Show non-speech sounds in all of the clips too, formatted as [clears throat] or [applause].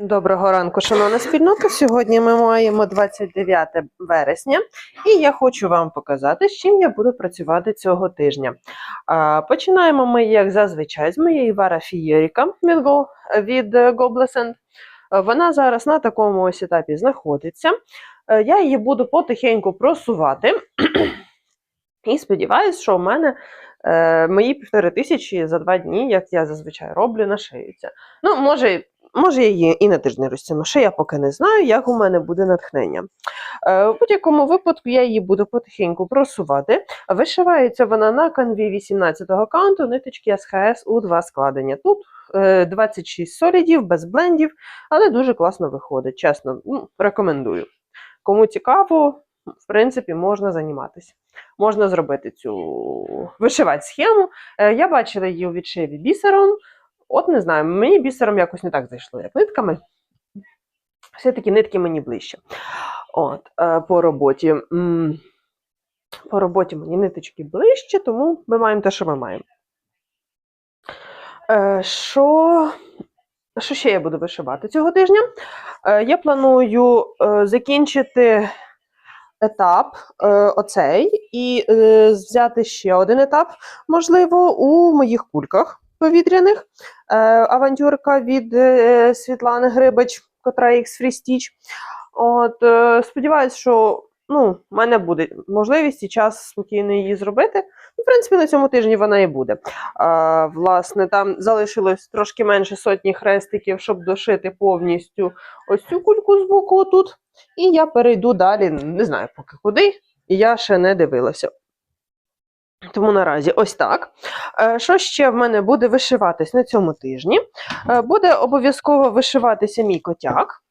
Доброго ранку, шановна спільнота. Сьогодні ми маємо 29 вересня, і я хочу вам показати, з чим я буду працювати цього тижня. Починаємо ми, як зазвичай, з моєї Вара Фієріка від, Go- Goblescent. Е, Вона зараз на такому ось етапі знаходиться. Е, Я її буду потихеньку просувати. І сподіваюся, що в мене е, мої півтори тисячі за два дні, як я зазвичай роблю, нашиються. Ну, може, може, я її і на тиждень розтягну. Ще я поки не знаю, як у мене буде натхнення. Е, в будь-якому випадку я її буду потихеньку просувати. Вишивається вона на канві 18-го каунту, ниточки СХС у два складення. Тут е, 26 солідів, без блендів, але дуже класно виходить. Чесно, ну, рекомендую. Кому цікаво, в принципі, можна займатися. Можна зробити цю вишивати схему. Е, Я бачила її у відшиві бісером. От не знаю, мені бісером якось не так зайшло, як нитками. Все-таки нитки мені ближче. От, е, по роботі. По роботі мені ниточки ближче, тому ми маємо те, що ми маємо. Е, Що, що ще я буду вишивати цього тижня? Е, Я планую закінчити етап оцей і взяти ще один етап, можливо, у моїх кульках повітряних. Е, авантюрка від е, Світлани Грибач, котра Free Stitch. От, е, сподіваюсь, що ну, в мене буде можливість і час спокійно її зробити. Ну, В принципі, на цьому тижні вона і буде. А, власне, там залишилось трошки менше сотні хрестиків, щоб дошити повністю ось цю кульку з боку тут. І я перейду далі, не знаю поки куди, я ще не дивилася. Тому наразі ось так. Е, Що ще в мене буде вишиватись на цьому тижні? Е, Буде обов'язково вишиватися мій котяк.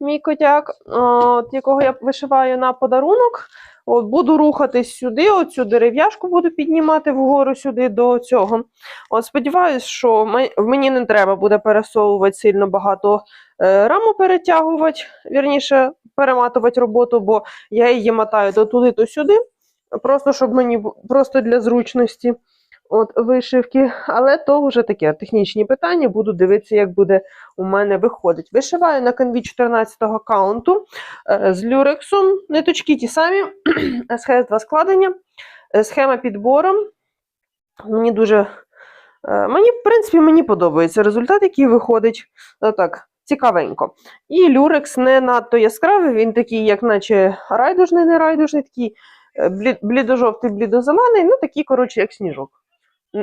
Мій котяк, от, якого я вишиваю на подарунок. От, буду рухатись сюди, оцю дерев'яшку буду піднімати вгору сюди до цього. От, сподіваюсь, що мені не треба буде пересовувати сильно багато е, раму перетягувати, вірніше, перематувати роботу, бо я її мотаю то туди, то сюди. Просто щоб мені просто для зручності от, вишивки. Але то вже таке технічні питання. Буду дивитися, як буде у мене виходить. Вишиваю на канві 14-го каунту е, з люрексом. Ниточки ті самі, [clears throat] СХС 2 складення, Е, схема підбором. Мені дуже. е, Мені, в принципі, мені подобається результат, який виходить. Так, цікавенько. І люрекс не надто яскравий, він такий, як наче райдужний, не райдужний, такий блідо-жовтий, блідо-зелений, ну такий, коротше, як сніжок.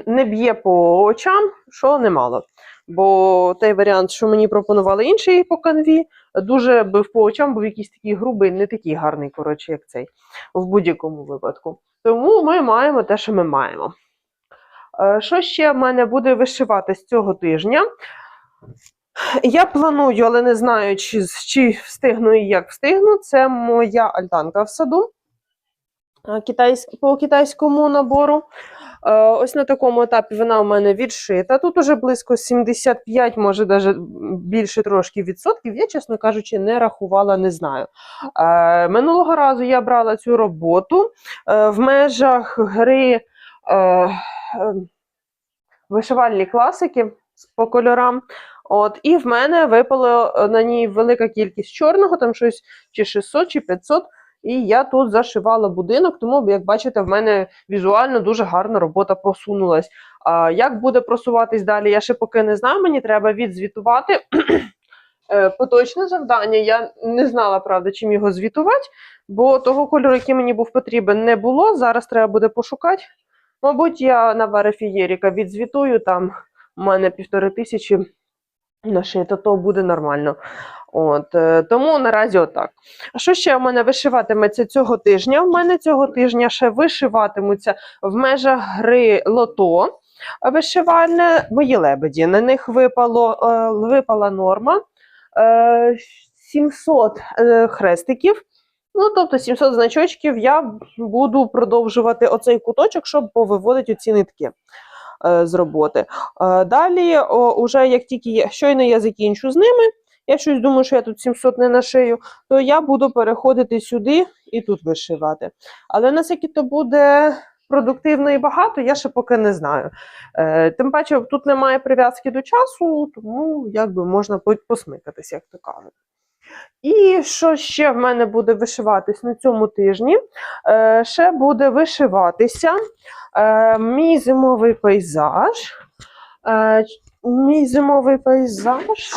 Не б'є по очам, що немало. Бо той варіант, що мені пропонували інший по канві, дуже бив по очам, був якийсь такий грубий, не такий гарний, коротше, як цей, в будь-якому випадку. Тому ми маємо те, що ми маємо. Е, Що ще в мене буде вишивати з цього тижня? Я планую, але не знаю, чи, чи встигну і як встигну. Це моя альтанка в саду е, по китайському набору. Е, Ось на такому етапі вона у мене відшита. Тут уже близько 75, може навіть більше трошки відсотків. Я, чесно кажучи, не рахувала, не знаю. Е, Минулого разу я брала цю роботу е, в межах гри е, е, вишивальні класики по кольорам. От, і в мене випало е, на ній велика кількість чорного, там щось чи 600, чи 500. І я тут зашивала будинок, тому, як бачите, в мене візуально дуже гарна робота просунулась. А як буде просуватись далі, я ще поки не знаю. Мені треба відзвітувати. [clears throat] Е, Поточне завдання. Я не знала, правда, чим його звітувати, бо того кольору, який мені був потрібен, не було. Зараз треба буде пошукати. Мабуть, я на Варефієріка відзвітую, там у мене півтори тисячі нашито, то буде нормально. От, е, тому наразі отак. А що ще в мене вишиватиметься цього тижня? В мене цього тижня ще вишиватимуться в межах гри лото вишивальне мої лебеді. На них випало, е, випала норма е, 700 е, хрестиків. Ну, тобто 700 значочків я буду продовжувати оцей куточок, щоб повиводити оці нитки е, з роботи. Е, далі, уже як тільки я, щойно я закінчу з ними, я щось думаю, що я тут 700 не нашию, то я буду переходити сюди і тут вишивати. Але наскільки то буде продуктивно і багато, я ще поки не знаю. Е, тим паче, тут немає прив'язки до часу, тому якби можна по- посмикатись, як то кажуть. І що ще в мене буде вишиватись на цьому тижні? Е, ще буде вишиватися е, мій зимовий пейзаж. Е, мій зимовий пейзаж.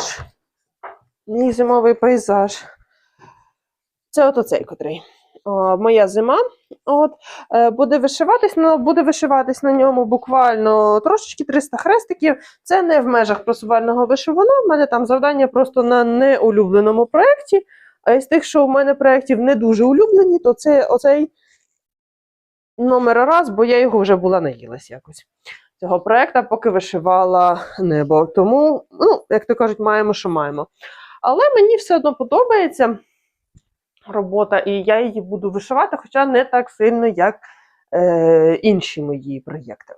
Мій зимовий пейзаж. Це от оцей котрий. Моя зима. От, е, буде вишиватись, ну, буде вишиватись на ньому буквально трошечки 300 хрестиків. Це не в межах просувального вишивана. В мене там завдання просто на неулюбленому проєкті. А із тих, що в мене проєктів не дуже улюблені, то це оцей номер раз, бо я його вже була наїлась якось. Цього проєкта, поки вишивала небо. Тому, ну, як то кажуть, маємо, що маємо. Але мені все одно подобається робота, і я її буду вишивати, хоча не так сильно, як е, інші мої проєкти.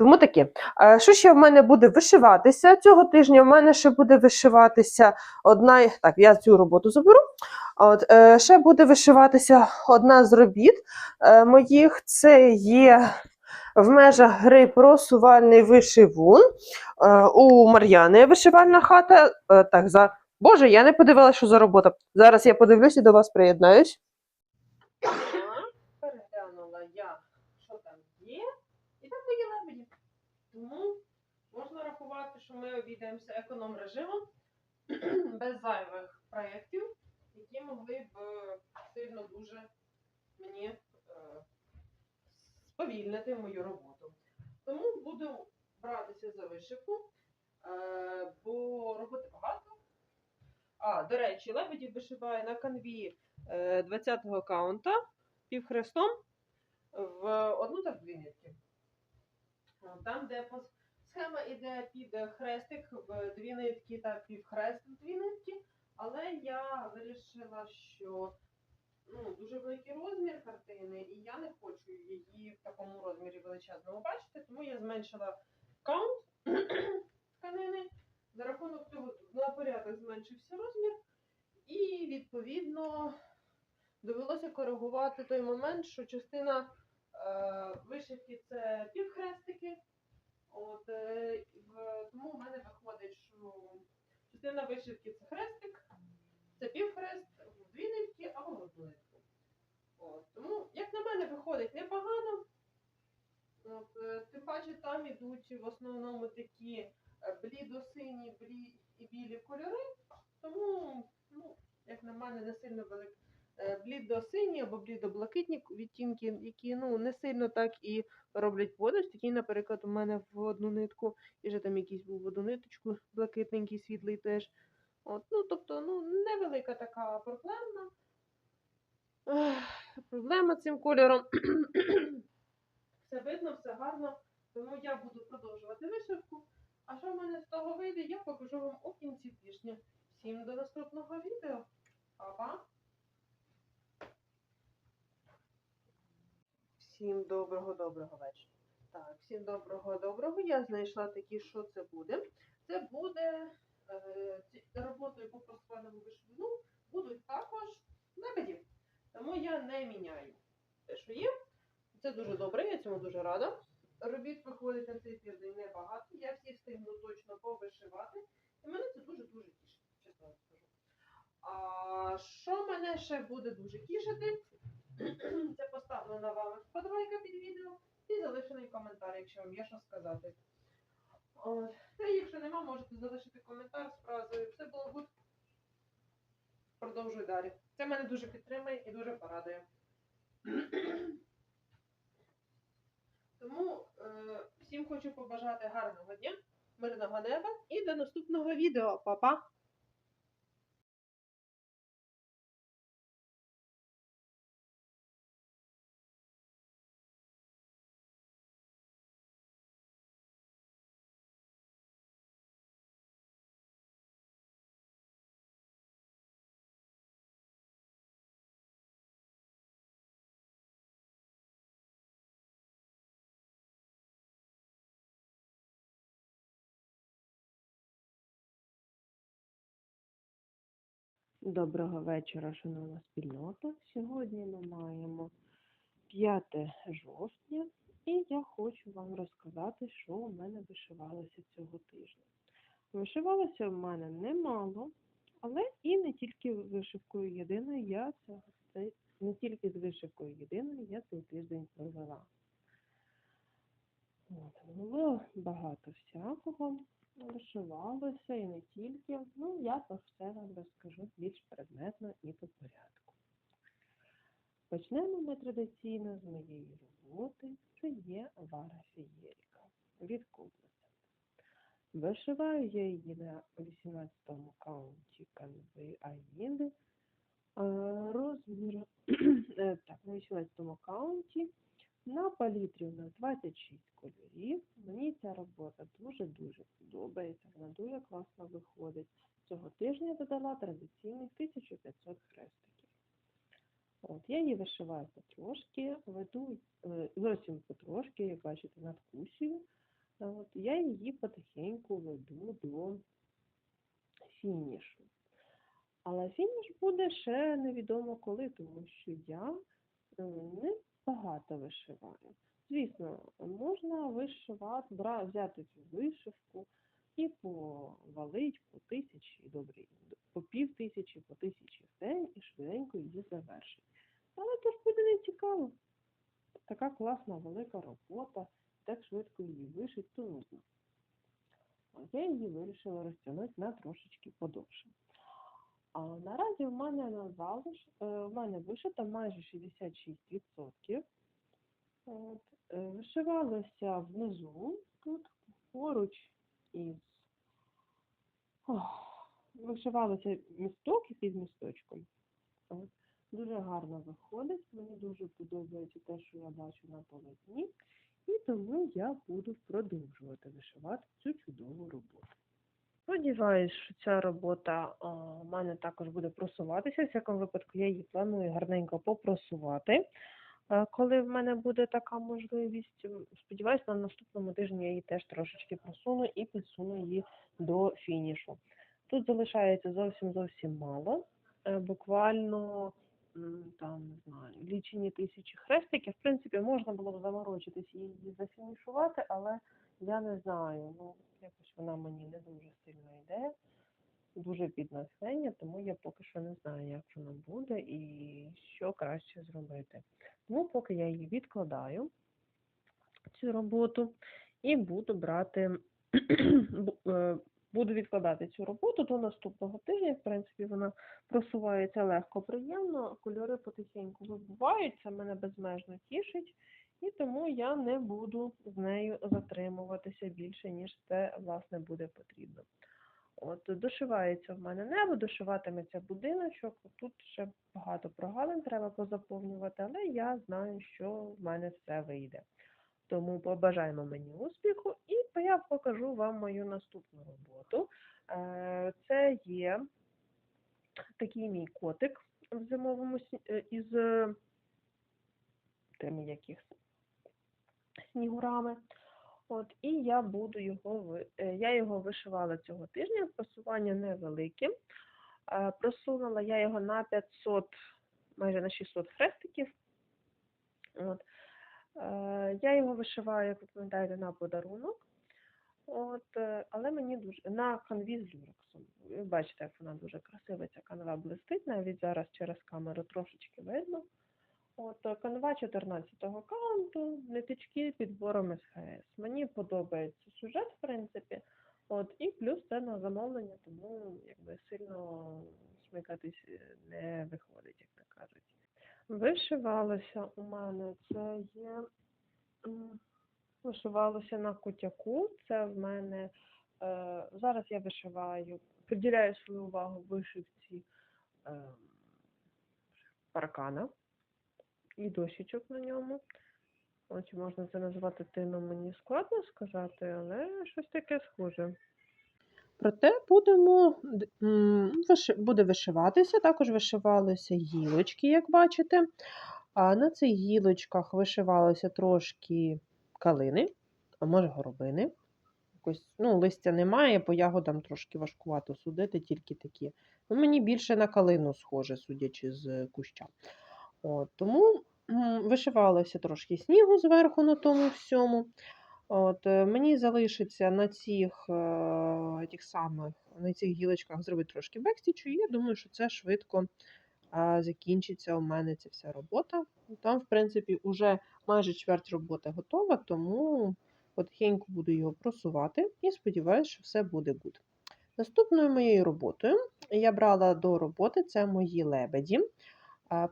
Тому таке. Е, Що ще в мене буде вишиватися цього тижня? В мене ще буде вишиватися одна. Так, я цю роботу заберу. От, е, ще буде вишиватися одна з робіт е, моїх. Це є в межах гри просувальний вишивун. У Мар'яни вишивальна хата. Так, за... Боже, я не подивилася, що за робота. Зараз я подивлюсь і до вас приєднаюсь. Переглянула я, що там є, і там мої лебеді. Тому можна рахувати, що ми обійдемося економ режимом [clears throat] без зайвих проєктів, які могли б е, сильно дуже мені е, сповільнити мою роботу. Тому буду братися за вишивку, е, бо роботи багато. А, до речі, лебедів вишиває на канві е, 20-го каунта півхрестом в одну та дві нитки. Там, де схема іде під хрестик в дві нитки та півхрест в дві нитки, але я вирішила, що ну, дуже великий розмір картини, і я не хочу її в такому розмірі величезному бачити, тому я зменшила каунт [clears throat] тканини. За рахунок цього на порядок зменшився розмір, і відповідно довелося коригувати той момент, що частина е, вишивки це півхрестики. От, е, в, тому в мене виходить, що частина вишивки це хрестик, це півхрест дві нитки або одну нитку. Тому, як на мене, виходить непогано. От, е, тим паче там ідуть в основному такі блідо-сині блі... і білі кольори, тому, ну, як на мене, не сильно велик. е, Блідо-сині або блідо-блакитні відтінки, які ну, не сильно так і роблять подаж. Такий, наприклад, у мене в одну нитку, і вже там якийсь був в одну ниточку, блакитненький, світлий теж. От, ну, тобто, ну, невелика така проблемна. Ех, Проблема цим кольором. [clears throat] все видно, все гарно. Тому я буду продовжувати вишивку. А що в мене з того вийде, я покажу вам у кінці тижня. Всім до наступного відео. Па-па! Всім доброго доброго вечора. Так, всім доброго доброго. Я знайшла такі, що це буде. Це буде е, роботою по просуваному вишивну. Будуть також лебеді. Тому я не міняю те, що є. Це дуже добре, я цьому дуже рада. Робіт виходить на цей тиждень небагато. Я всі встигну точно повишивати. І мене це дуже-дуже тішить, чесно вам скажу. А що мене ще буде дуже тішити? [clears throat] Це поставлена вами вподобайка під відео і залишений коментар, якщо вам є що сказати. Та якщо нема, можете залишити коментар з фразою Все було гуд. Продовжуй далі. Це мене дуже підтримує і дуже порадує. [clears throat] Тому е, всім хочу побажати гарного дня, мирного неба і до наступного відео. Па-па! Доброго вечора, шановна спільнота. Сьогодні ми маємо 5 жовтня І я хочу вам розказати, що у мене вишивалося цього тижня. Вишивалося в мене немало, але і не тільки вишивкою єдиною я це, не тільки з вишивкою єдиною я цей тиждень провела. Було багато всякого, вишивалося і не тільки. Ну, я про все вам розкажу більш предметно і по порядку. Почнемо ми традиційно з моєї роботи. Це є Вара Фієріка від Кузнеця. Вишиваю я її на 18-му каунті канви Аїди. Розмір [clears throat] е, так, на 18-му каунті на палітрі у нас 26 кольорів. Мені ця робота дуже-дуже подобається, вона дуже класно виходить. Цього тижня додала традиційних 1500 хрестиків. От, я її вишиваю потрошки, веду е, зовсім потрошки, як бачите, надкусію. От, я її потихеньку веду до фінішу. Але фініш буде ще невідомо коли, тому що я е, не багато вишиваю. Звісно, можна вишивати, взяти цю вишивку і повалить по тисячі, добрі, по пів тисячі, по тисячі в день і швиденько її завершить. Але то ж буде не цікаво. Така класна велика робота, так швидко її вишить, то нудно. Я її вирішила розтягнути на трошечки подовше. А наразі в мене на залиш, е, в мене вишито майже 66%. От, е, вишивалося внизу, тут поруч із Ох, вишивалося місток і під місточком. Дуже гарно виходить, мені дуже подобається те, що я бачу на полотні, і тому я буду продовжувати вишивати цю чудову роботу. Сподіваюсь, що ця робота в мене також буде просуватися. В всякому випадку я її планую гарненько попросувати. Коли в мене буде така можливість, сподіваюсь, на наступному тижні я її теж трошечки просуну і підсуну її до фінішу. Тут залишається зовсім зовсім мало, е, буквально там не знаю, лічені тисячі хрестиків. В принципі, можна було б заморочитись і її зафінішувати, але я не знаю. Ну, якось вона мені не дуже сильно йде, дуже під натхнення, тому я поки що не знаю, як воно буде і що краще зробити. Тому поки я її відкладаю, цю роботу, і буду брати, [clears throat] е, буду відкладати цю роботу до наступного тижня. В принципі, вона просувається легко, приємно, кольори потихеньку вибувають, це мене безмежно тішить, і тому я не буду з нею затримуватися більше, ніж це, власне, буде потрібно. От, дошивається в мене небо, дошиватиметься будиночок. Тут ще багато прогалин треба позаповнювати, але я знаю, що в мене все вийде. Тому побажаємо мені успіху, я покажу вам мою наступну роботу. Е, Це є такий мій котик в зимовому е, із е, тими яких снігурами. От, і я буду його я його вишивала цього тижня, просування невелике. Просунула я його на 500, майже на 600 хрестиків. От. Я його вишиваю, як ви пам'ятаєте, на подарунок. От, е, але мені дуже на канві з люрексом. Ви бачите, як вона дуже красива, ця канва блистить, навіть зараз через камеру трошечки видно. От е, канва 14-го каунту, нитички підбором СХС. Мені подобається сюжет, в принципі. От, і плюс це на замовлення, тому якби сильно смикатись е, не виходить, як то кажуть. Вишивалося у мене це є вишивалося на кутяку. Це в мене е, зараз я вишиваю, приділяю свою увагу вишивці е, паркана і дощечок на ньому. Чи можна це назвати тином, мені складно сказати, але щось таке схоже. Проте будемо буде вишиватися, також вишивалися гілочки, як бачите. А на цих гілочках вишивалося трошки калини, а може горобини. Якось, ну, листя немає, по ягодам трошки важкувато судити, тільки такі. Ну, мені більше на калину схоже, судячи з куща. От, тому вишивалося трошки снігу зверху на тому всьому. От, е, мені залишиться на цих, е, тих самих, на цих гілочках зробити трошки бекстічу, і я думаю, що це швидко закінчиться у мене ця вся робота. Там, в принципі, вже майже чверть роботи готова, тому потихеньку буду його просувати і сподіваюся, що все буде good. Наступною моєю роботою я брала до роботи це мої лебеді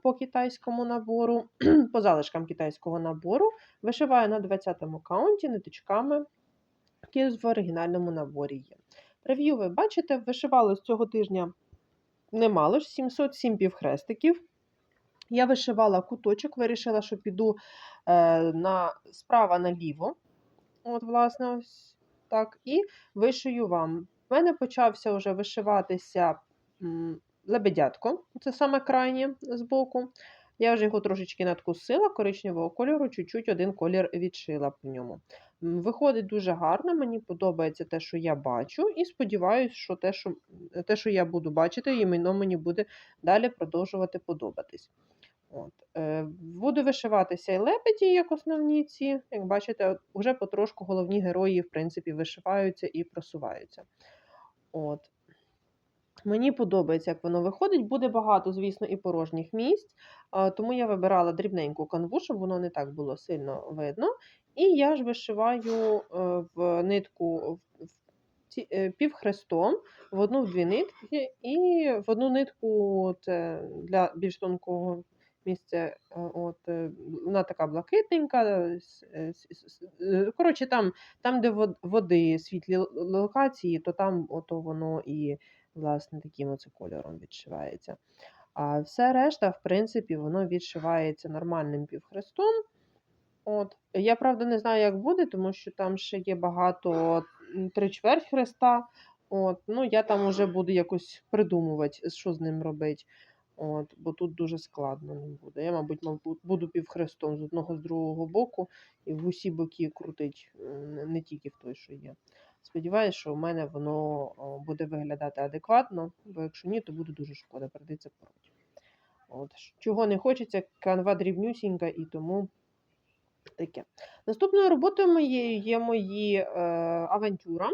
по китайському набору, [clears throat] по залишкам китайського набору. Вишиваю на 20-му каунті ниточками, які в оригінальному наборі є. Прев'ю ви бачите, вишивали з цього тижня немало ж 707 півхрестиків. Я вишивала куточок, вирішила, що піду е, на, справа наліво. От, власне, ось так. І вишию вам. У мене почався вже вишиватися лебедятко, це саме крайнє збоку. Я вже його трошечки надкусила коричневого кольору, чуть-чуть один колір відшила по ньому. Виходить дуже гарно, мені подобається те, що я бачу, і сподіваюся, що те, що, те, що я буду бачити, іменно мені буде далі продовжувати подобатись. От. Е, буду вишиватися і лебеді, як основні ці. Як бачите, вже потрошку головні герої, в принципі, вишиваються і просуваються. От. Мені подобається, як воно виходить. Буде багато, звісно, і порожніх місць, тому я вибирала дрібненьку канву, щоб воно не так було сильно видно. І я ж вишиваю е, в нитку е, півхрестом, в одну в дві нитки, і в одну нитку це для більш тонкого місця. е, От, вона така блакитненька. Коротше, там, там, де вод- води, світлі локації, то там ото воно і власне, таким оце кольором відшивається. А все решта, в принципі, воно відшивається нормальним півхрестом. От. Я, правда, не знаю, як буде, тому що там ще є багато три чверть хреста. От. Ну, я там вже буду якось придумувати, що з ним робити. От, бо тут дуже складно не буде. Я, мабуть, буду півхрестом з одного з другого боку і в усі боки крутить, не тільки в той, що є. Сподіваюсь, що у мене воно буде виглядати адекватно, бо якщо ні, то буде дуже шкода, прийдеться проти. От. Чого не хочеться, канва дрібнюсінька і тому таке. Наступною роботою моєю є мої е, авантюра,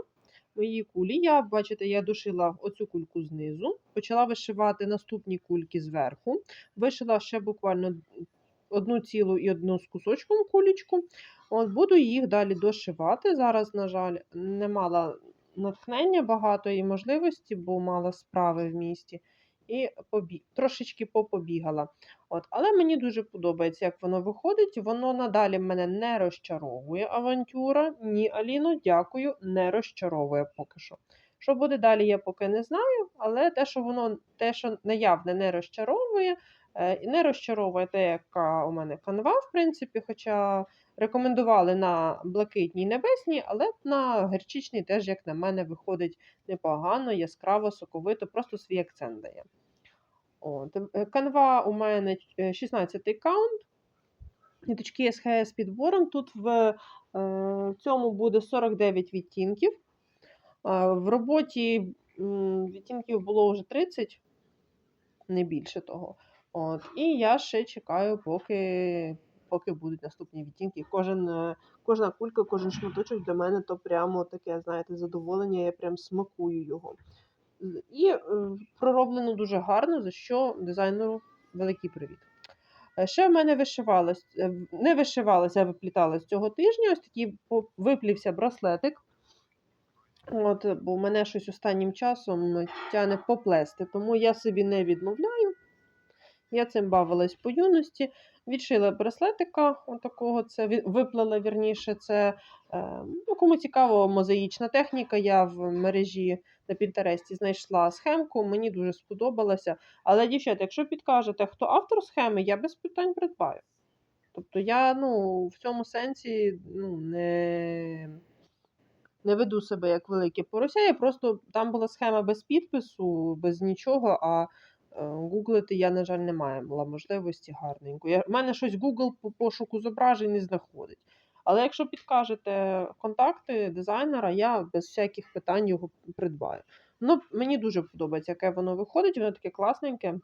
мої кулі. Я, бачите, я дошила оцю кульку знизу, почала вишивати наступні кульки зверху. Вишила ще буквально одну цілу і одну з кусочком кулечку. От буду їх далі дошивати. Зараз, на жаль, не мала натхнення багато і можливості, бо мала справи в місті. І побі... трошечки попобігала. От, але мені дуже подобається, як воно виходить. Воно надалі мене не розчаровує авантюра. Ні, Аліно, дякую, не розчаровує поки що. Що буде далі, я поки не знаю, але те, що воно те, що наявне не розчаровує, е, не розчаровує те, яка у мене канва, в принципі, хоча рекомендували на блакитній небесній, але на герчичній теж, як на мене, виходить непогано, яскраво, соковито, просто свій акцент дає. От. е, Канва у мене 16 каунт. Ниточки СХС підбором. Тут в е, цьому буде 49 відтінків. В роботі відтінків було вже 30, не більше того. От. І я ще чекаю, поки, поки будуть наступні відтінки. Кожен, е, кожна кулька, кожен шматочок для мене то прямо таке, знаєте, задоволення, я прям смакую його. І е, пророблено дуже гарно, за що дизайнеру великий привіт. Е, Ще в мене вишивалось, не вишивалося, а випліталось цього тижня. Ось такий виплівся браслетик. От, бо мене щось останнім часом тяне поплести, тому я собі не відмовляю. Я цим бавилась по юності. Відшила браслетика, отакого це виплела вірніше. Це е, ну, кому цікаво, мозаїчна техніка. Я в мережі на Пінтересті знайшла схемку, мені дуже сподобалася. Але, дівчата, якщо підкажете, хто автор схеми, я без питань придбаю. Тобто я ну, в цьому сенсі ну, не, не веду себе як велике порося. Я просто там була схема без підпису, без нічого. а Гуглити я, на жаль, не мала можливості гарненько. В мене щось Google по пошуку зображень не знаходить. Але якщо підкажете контакти дизайнера, я без всяких питань його придбаю. Ну, мені дуже подобається, яке воно виходить, воно таке класненьке.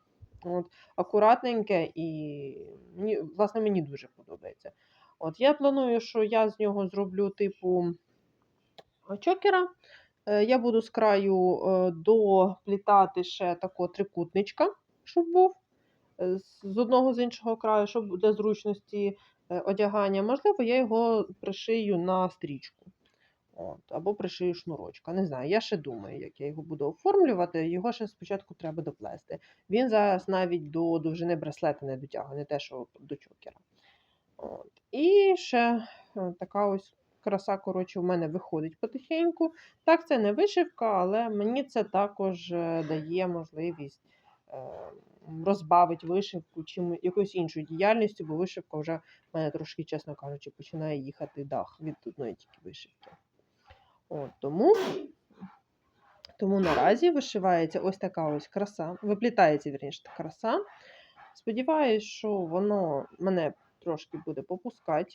От, акуратненьке і мені, власне, мені дуже подобається. От, я планую, що я з нього зроблю типу чокера. Е, Я буду з краю е, доплітати ще такого трикутничка, щоб був е, з одного з іншого краю, щоб для зручності одягання. Можливо, я його пришию на стрічку. От, або пришию шнурочка. Не знаю, я ще думаю, як я його буду оформлювати. Його ще спочатку треба доплести. Він зараз навіть до довжини браслета не дотягує, не те, що до чокера. От. І ще така ось краса, коротше, в мене виходить потихеньку. Так, це не вишивка, але мені це також е, дає можливість е, розбавити вишивку чим якоюсь іншою діяльністю, бо вишивка вже в мене трошки, чесно кажучи, починає їхати дах від одної тільки вишивки. От, тому, тому наразі вишивається ось така ось краса, виплітається вірніше краса. Сподіваюсь, що воно мене трошки буде попускати,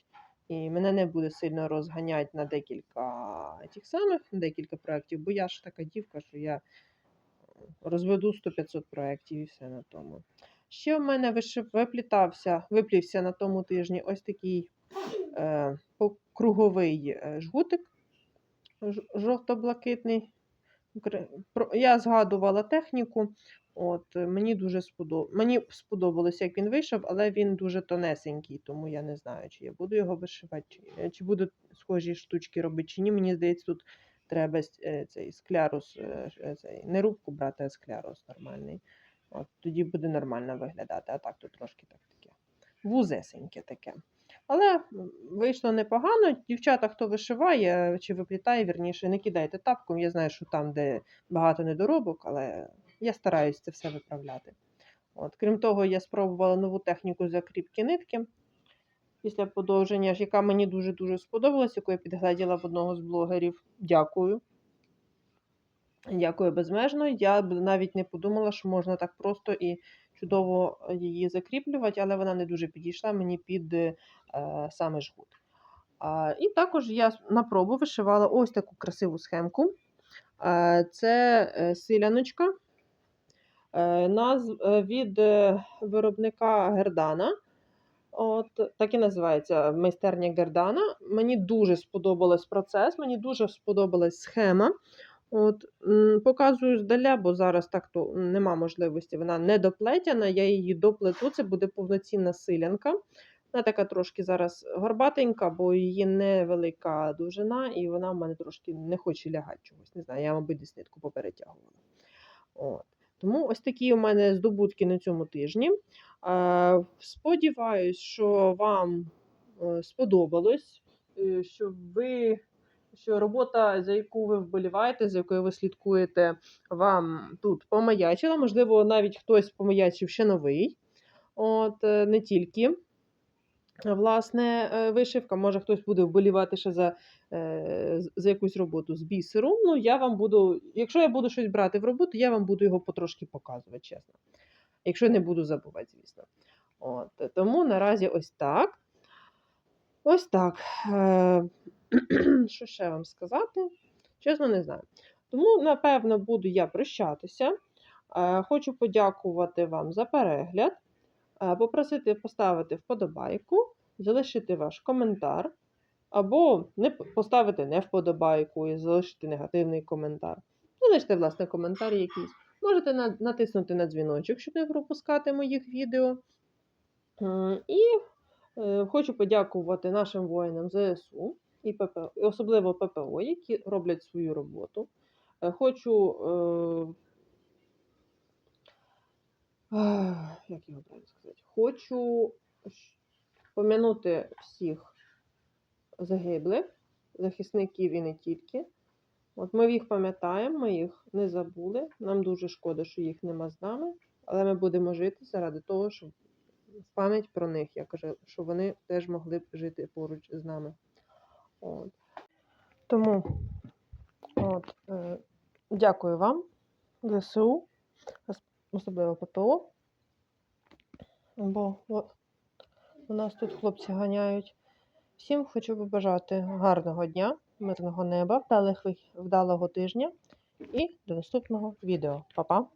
і мене не буде сильно розганяти на декілька тих самих, на декілька проєктів, бо я ж така дівка, що я розведу 100-500 проєктів і все на тому. Ще в мене виплітався, виплівся на тому тижні ось такий е, круговий е, жгутик жовто-блакитний. Я згадувала техніку. От, е, мені дуже сподоб... мені сподобалось, як він вийшов, але він дуже тонесенький, тому я не знаю, чи я буду його вишивати, чи, е, чи буду схожі штучки робити, чи ні. Мені здається, тут треба е, цей склярус, цей, не рубку брати, а склярус нормальний. От, тоді буде нормально виглядати, а так то трошки так таке. Вузесеньке таке. Але вийшло непогано. Дівчата, хто вишиває чи виплітає, вірніше, не кидайте тапком. Я знаю, що там, де багато недоробок, але я стараюсь це все виправляти. От. Крім того, я спробувала нову техніку закріпки нитки після подовження, яка мені дуже-дуже сподобалась, яку я підгледіла в одного з блогерів. Дякую. Дякую безмежно. Я б навіть не подумала, що можна так просто і чудово її закріплювати, але вона не дуже підійшла мені під е, саме жгут. А, і також я на пробу вишивала ось таку красиву схемку. А, це е, силяночка е, назв, е, від е, виробника Гердана. От, так і називається майстерня Гердана. Мені дуже сподобалась процес, мені дуже сподобалась схема. От, показую здаля, бо зараз так то нема можливості. Вона не доплетяна, я її доплету. Це буде повноцінна силянка. Вона така трошки зараз горбатенька, бо її невелика довжина, і вона в мене трошки не хоче лягати чогось. Не знаю, я, мабуть, десь нитку поперетягувала. От. Тому ось такі у мене здобутки на цьому тижні. Е, Сподіваюсь, що вам е, сподобалось, е, що ви. Що робота, за яку ви вболіваєте, за якою ви слідкуєте, вам тут помаячила. Можливо, навіть хтось помаячив ще новий. От, не тільки власне вишивка, може хтось буде вболівати ще за, за якусь роботу з бісеру. Ну, я вам буду, якщо я буду щось брати в роботу, я вам буду його потрошки показувати, чесно. Якщо не буду забувати, звісно. От, е, тому наразі ось так. Ось так. Е, [clears throat] Що ще вам сказати? Чесно, не знаю. Тому, напевно, буду я прощатися. Е, Хочу подякувати вам за перегляд, е, попросити поставити вподобайку, залишити ваш коментар, або не поставити не вподобайку і залишити негативний коментар. Залиште, власне, коментар якийсь. Можете натиснути на дзвіночок, щоб не пропускати моїх відео. І е, хочу подякувати нашим воїнам ЗСУ і ППО, і особливо ППО, які роблять свою роботу. Е, Хочу, е, як його правильно сказати, хочу пом'янути всіх загиблих, захисників і не тільки. От ми їх пам'ятаємо, ми їх не забули. Нам дуже шкода, що їх нема з нами, але ми будемо жити заради того, щоб пам'ять про них, я кажу, що вони теж могли б жити поруч з нами. От. Тому от, е, дякую вам, ЗСУ, ос- особливо ППО. Бо от, у нас тут хлопці ганяють. Всім хочу побажати гарного дня, мирного неба, вдалого тижня і до наступного відео. Па-па!